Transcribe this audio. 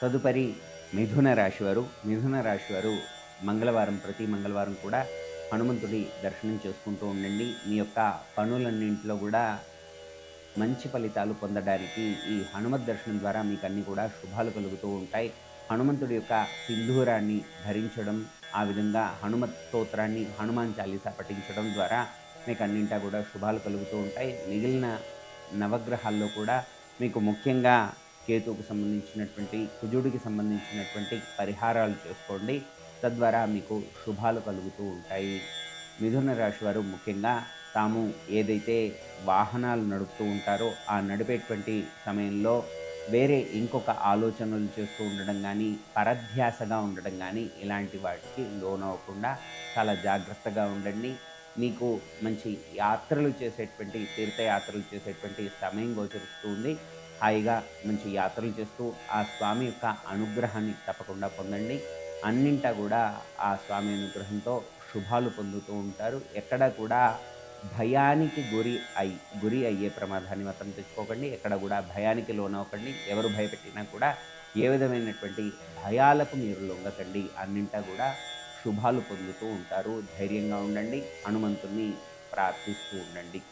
తదుపరి మిథున రాశి వారు మిథున రాశి వారు మంగళవారం ప్రతి మంగళవారం కూడా హనుమంతుడి దర్శనం చేసుకుంటూ ఉండండి. మీ యొక్క పనులన్నింటిలో కూడా మంచి ఫలితాలు పొందడానికి ఈ హనుమత్ దర్శనం ద్వారా మీకు అన్ని కూడా శుభాలు కలుగుతూ ఉంటాయి. హనుమంతుడి యొక్క సింధూరాన్ని ధరించడం ఆ విధంగా హనుమత్ స్తోత్రాన్ని హనుమాన్ చాలీస పఠించడం ద్వారా మీకు అన్నింటా కూడా శుభాలు కలుగుతూ ఉంటాయి. మిగిలిన నవగ్రహాల్లో కూడా మీకు ముఖ్యంగా కేతువుకు సంబంధించినటువంటి కుజుడికి సంబంధించినటువంటి పరిహారాలు చేసుకోండి. తద్వారా మీకు శుభాలు కలుగుతూ ఉంటాయి. మిథున రాశి వారు ముఖ్యంగా తాము ఏదైతే వాహనాలు నడుపుతూ ఉంటారో ఆ నడిపేటువంటి సమయంలో వేరే ఇంకొక ఆలోచనలు చేస్తూ ఉండడం కానీ పరధ్యాసగా ఉండడం కానీ ఇలాంటి వాటికి లోనవ్వకుండా చాలా జాగ్రత్తగా ఉండండి. మీకు మంచి యాత్రలు చేసేటువంటి తీర్థయాత్రలు చేసేటువంటి సమయం గోచరిస్తుంది హాయిగా మంచి యాత్రలు చేస్తూ ఆ స్వామి యొక్క అనుగ్రహాన్ని తప్పకుండా పొందండి. అన్నింటా కూడా ఆ స్వామి అనుగ్రహంతో శుభాలు పొందుతూ ఉంటారు. ఎక్కడ కూడా భయానికి గురి అయి గురి అయ్యే ప్రమాదాన్ని మాత్రం తెచ్చుకోకండి. ఎక్కడ కూడా భయానికి లోనవ్వకండి. ఎవరు భయపెట్టినా కూడా ఏ విధమైనటువంటి భయాలకు మీరు లొంగకండి. అన్నింటా కూడా శుభాలు పొందుతూ ఉంటారు. ధైర్యంగా ఉండండి. హనుమంతుని ప్రార్థిస్తూ ఉండండి.